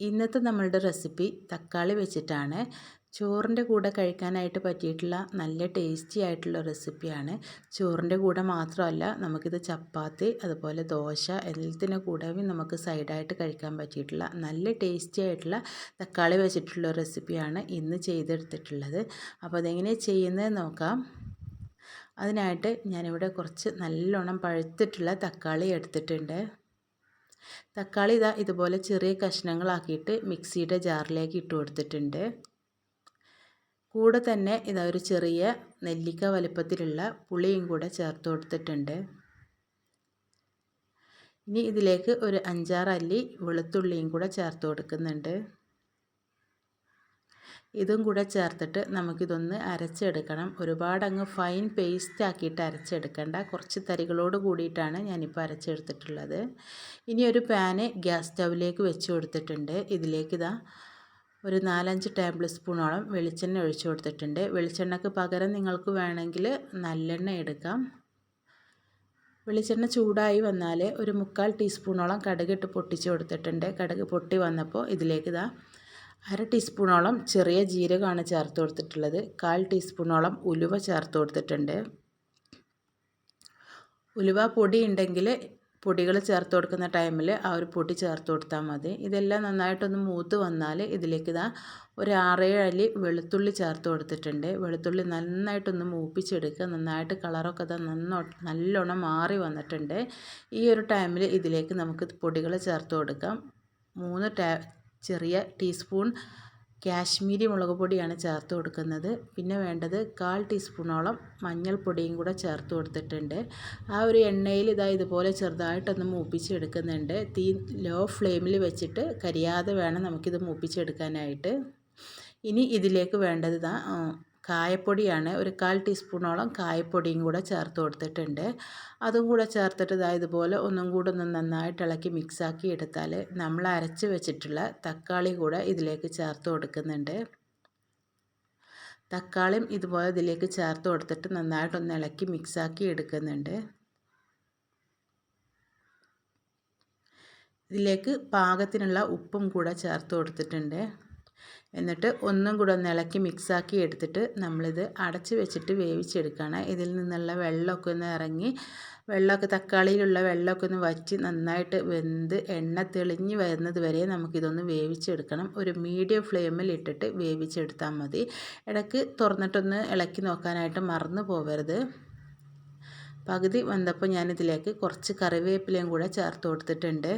ഇന്നത്തെ നമ്മളുടെ റെസിപ്പി തക്കാളി വെച്ചിട്ടാണ്. ചോറിന്റെ കൂടെ കഴിക്കാനായിട്ട് പറ്റിയിട്ടുള്ള നല്ല ടേസ്റ്റി ആയിട്ടുള്ള റെസിപ്പിയാണ്. ചോറിന്റെ കൂടെ മാത്രമല്ല നമുക്കിത് ചപ്പാത്തി അതുപോലെ ദോശ എല്ലാത്തിന്റെ കൂടെയും നമുക്ക് സൈഡായിട്ട് കഴിക്കാൻ പറ്റിയിട്ടുള്ള നല്ല ടേസ്റ്റി ആയിട്ടുള്ള തക്കാളി വെച്ചിട്ടുള്ള റെസിപ്പിയാണ് ഇന്ന് ചെയ്തെടുത്തിട്ടുള്ളത്. അപ്പോൾ അതെങ്ങനെയാണ് ചെയ്യുന്നത് നോക്കാം. അതിനായിട്ട് ഞാനിവിടെ കുറച്ച് നല്ലോണം പഴുത്തിട്ടുള്ള തക്കാളി എടുത്തിട്ടുണ്ട്. തക്കാളി ഇതാ ഇതുപോലെ ചെറിയ കഷ്ണങ്ങളാക്കിയിട്ട് മിക്സിയുടെ ജാറിലേക്ക് ഇട്ട് കൊടുത്തിട്ടുണ്ട്. കൂടെ തന്നെ ഇതാ ഒരു ചെറിയ നെല്ലിക്ക വലിപ്പത്തിലുള്ള പുളിയും കൂടെ ചേർത്ത് കൊടുത്തിട്ടുണ്ട്. ഇനി ഇതിലേക്ക് ഒരു അഞ്ചാറ് അല്ലി വെളുത്തുള്ളിയും കൂടെ ചേർത്ത് കൊടുക്കുന്നുണ്ട്. ഇതും കൂടെ ചേർത്തിട്ട് നമുക്കിതൊന്ന് അരച്ചെടുക്കണം. ഒരുപാട് അങ്ങ് ഫൈൻ പേസ്റ്റ് ആക്കിയിട്ട് അരച്ചെടുക്കേണ്ട. കുറച്ച് തരികളോട് കൂടിയിട്ടാണ് ഞാനിപ്പോൾ അരച്ചെടുത്തിട്ടുള്ളത്. ഇനി ഒരു പാന് ഗ്യാസ് സ്റ്റൗവിലേക്ക് വെച്ച് കൊടുത്തിട്ടുണ്ട്. ഇതിലേക്ക് ഇതാ ഒരു നാലഞ്ച് ടേബിൾ സ്പൂണോളം വെളിച്ചെണ്ണ ഒഴിച്ചു കൊടുത്തിട്ടുണ്ട്. വെളിച്ചെണ്ണയ്ക്ക് പകരം നിങ്ങൾക്ക് വേണമെങ്കിൽ നല്ലെണ്ണ എടുക്കാം. വെളിച്ചെണ്ണ ചൂടായി വന്നാൽ ഒരു മുക്കാൽ ടീസ്പൂണോളം കടുകിട്ട് പൊട്ടിച്ച് കൊടുത്തിട്ടുണ്ട്. കടുക് പൊട്ടി വന്നപ്പോൾ ഇതിലേക്ക് ഇതാ അര ടീസ്പൂണോളം ചെറിയ ജീരകമാണ് ചേർത്ത് കൊടുത്തിട്ടുള്ളത്. കാൽ ടീസ്പൂണോളം ഉലുവ ചേർത്ത് കൊടുത്തിട്ടുണ്ട്. ഉലുവ പൊടി ഉണ്ടെങ്കിൽ പൊടികൾ ചേർത്ത് കൊടുക്കുന്ന ടൈമിൽ ആ ഒരു പൊടി ചേർത്ത് കൊടുത്താൽ മതി. ഇതെല്ലാം നന്നായിട്ടൊന്ന് മൂത്ത് വന്നാൽ ഇതിലേക്ക് ഇതാ ഒരു ആറേഴ് അല്ലി വെളുത്തുള്ളി ചേർത്ത് കൊടുത്തിട്ടുണ്ട്. വെളുത്തുള്ളി നന്നായിട്ടൊന്ന് മൂപ്പിച്ചെടുക്കുക. നന്നായിട്ട് കളറൊക്കെ ഇതാ നന്നോ നല്ലോണം മാറി വന്നിട്ടുണ്ട്. ഈ ഒരു ടൈമിൽ ഇതിലേക്ക് നമുക്ക് പൊടികൾ ചേർത്ത് കൊടുക്കാം. മൂന്ന് ചെറിയ ടീസ്പൂൺ കാശ്മീരി മുളക് പൊടിയാണ് ചേർത്ത് കൊടുക്കുന്നത്. പിന്നെ വേണ്ടത് കാൽ ടീസ്പൂണോളം മഞ്ഞൾപ്പൊടിയും കൂടെ ചേർത്ത് കൊടുത്തിട്ടുണ്ട്. ആ ഒരു എണ്ണയിൽ ഇതാ ഇതുപോലെ ചെറുതായിട്ടൊന്ന് മൂപ്പിച്ചെടുക്കുന്നുണ്ട്. തീ ലോ ഫ്ലെയിമിൽ വെച്ചിട്ട് കരിയാതെ വേണം നമുക്കിത് മൂപ്പിച്ചെടുക്കാനായിട്ട്. ഇനി ഇതിലേക്ക് വേണ്ടത് ഇതാ കായപ്പൊടിയാണ്. ഒരു കാൽ ടീസ്പൂണോളം കായപ്പൊടിയും കൂടെ ചേർത്ത് കൊടുത്തിട്ടുണ്ട്. അതും കൂടെ ചേർത്തിട്ട് ഇതാ ഇതുപോലെ ഒന്നും കൂടെ ഒന്ന് നന്നായിട്ട് ഇളക്കി മിക്സാക്കി എടുത്താൽ നമ്മൾ അരച്ച് വെച്ചിട്ടുള്ള തക്കാളി കൂടെ ഇതിലേക്ക് ചേർത്ത് കൊടുക്കുന്നുണ്ട്. തക്കാളിയും ഇതുപോലെ ഇതിലേക്ക് ചേർത്ത് കൊടുത്തിട്ട് നന്നായിട്ടൊന്ന് ഇളക്കി മിക്സാക്കി എടുക്കുന്നുണ്ട്. ഇതിലേക്ക് പാകത്തിനുള്ള ഉപ്പും കൂടെ ചേർത്ത് കൊടുത്തിട്ടുണ്ട്. എന്നിട്ട് ഒന്നും കൂടെ ഒന്ന് ഇളക്കി മിക്സാക്കി എടുത്തിട്ട് നമ്മളിത് അടച്ച് വെച്ചിട്ട് വേവിച്ചെടുക്കണം ഇതിൽ നിന്നുള്ള വെള്ളമൊക്കെ ഒന്ന് ഇറങ്ങി വെള്ളമൊക്കെ തക്കാളിയിലുള്ള വെള്ളമൊക്കെ ഒന്ന് വറ്റി നന്നായിട്ട് വെന്ത് എണ്ണ തെളിഞ്ഞ് വരുന്നത് വരെ നമുക്കിതൊന്ന് വേവിച്ചെടുക്കണം. ഒരു മീഡിയം ഫ്ലെയിമിൽ ഇട്ടിട്ട് വേവിച്ചെടുത്താൽ മതി. ഇടയ്ക്ക് തുറന്നിട്ടൊന്ന് ഇളക്കി നോക്കാനായിട്ട് മറന്നു പോകരുത് പകുതി വന്നപ്പോൾ ഞാനിതിലേക്ക് കുറച്ച് കറിവേപ്പിലയും കൂടെ ചേർത്ത് കൊടുത്തിട്ടുണ്ട്.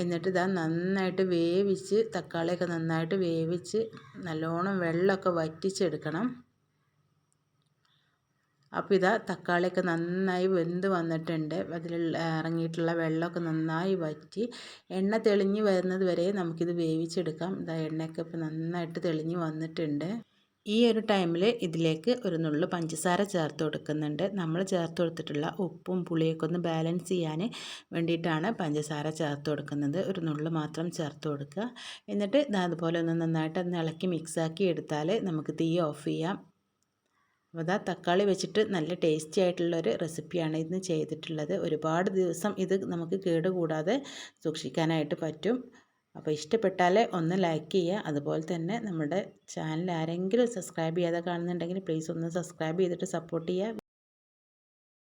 എന്നിട്ട് ഇതാ നന്നായിട്ട് വേവിച്ച് തക്കാളിയൊക്കെ നന്നായിട്ട് വേവിച്ച് നല്ലോണം വെള്ളമൊക്കെ വറ്റിച്ചെടുക്കണം. അപ്പോൾ ഇതാ തക്കാളിയൊക്കെ നന്നായി വെന്ത് വന്നിട്ടുണ്ട്. അതിൽ ഇറങ്ങിയിട്ടുള്ള വെള്ളമൊക്കെ നന്നായി വറ്റി എണ്ണ തെളിഞ്ഞ് വരുന്നത് വരെ നമുക്കിത് വേവിച്ചെടുക്കാം. ഇതാ എണ്ണയൊക്കെ ഇപ്പോൾ നന്നായിട്ട് തെളിഞ്ഞ് വന്നിട്ടുണ്ട്. ഈ ഒരു ടൈമിൽ ഇതിലേക്ക് ഒരു നുള്ളു പഞ്ചസാര ചേർത്ത് കൊടുക്കുന്നുണ്ട്. നമ്മൾ ചേർത്ത് കൊടുത്തിട്ടുള്ള ഉപ്പും പുളിയൊക്കെ ഒന്ന് ബാലൻസ് ചെയ്യാൻ വേണ്ടിയിട്ടാണ് പഞ്ചസാര ചേർത്ത് കൊടുക്കുന്നത്. ഒരു നുള്ളു മാത്രം ചേർത്ത് കൊടുക്കുക. എന്നിട്ട് അതുപോലെ ഒന്ന് നന്നായിട്ട് ഒന്ന് ഇളക്കി മിക്സാക്കി എടുത്താൽ നമുക്ക് തീ ഓഫ് ചെയ്യാം. അപ്പോൾ അതാ തക്കാളി വെച്ചിട്ട് നല്ല ടേസ്റ്റി ആയിട്ടുള്ളൊരു റെസിപ്പിയാണ് ഇന്ന് ചെയ്തിട്ടുള്ളത്. ഒരുപാട് ദിവസം ഇത് നമുക്ക് കേടുകൂടാതെ സൂക്ഷിക്കാനായിട്ട് പറ്റും. അപ്പോൾ ഇഷ്ടപ്പെട്ടാൽ ഒന്ന് ലൈക്ക് ചെയ്യുക. അതുപോലെ തന്നെ നമ്മുടെ ചാനൽ ആരെങ്കിലും സബ്സ്ക്രൈബ് ചെയ്യാതെ കാണുന്നുണ്ടെങ്കിൽ പ്ലീസ് ഒന്ന് സബ്സ്ക്രൈബ് ചെയ്തിട്ട് സപ്പോർട്ട് ചെയ്യുക.